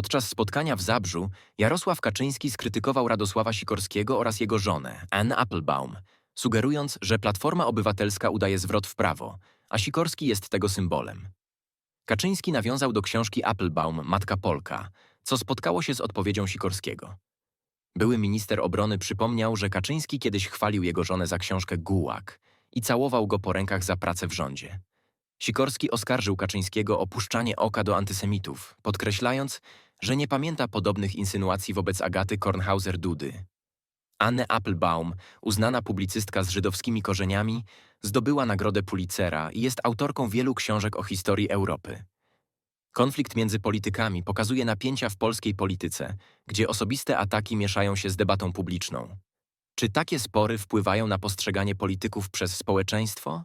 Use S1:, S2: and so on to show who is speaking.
S1: Podczas spotkania w Zabrzu Jarosław Kaczyński skrytykował Radosława Sikorskiego oraz jego żonę, Ann Applebaum, sugerując, że Platforma Obywatelska udaje zwrot w prawo, a Sikorski jest tego symbolem. Kaczyński nawiązał do książki Applebaum Matka Polka, co spotkało się z odpowiedzią Sikorskiego. Były minister obrony przypomniał, że Kaczyński kiedyś chwalił jego żonę za książkę Gułak i całował go po rękach za pracę w rządzie. Sikorski oskarżył Kaczyńskiego o puszczanie oka do antysemitów, podkreślając, że nie pamięta podobnych insynuacji wobec Agaty Kornhauser-Dudy. Anne Applebaum, uznana publicystka z żydowskimi korzeniami, zdobyła nagrodę Pulitzera i jest autorką wielu książek o historii Europy. Konflikt między politykami pokazuje napięcia w polskiej polityce, gdzie osobiste ataki mieszają się z debatą publiczną. Czy takie spory wpływają na postrzeganie polityków przez społeczeństwo?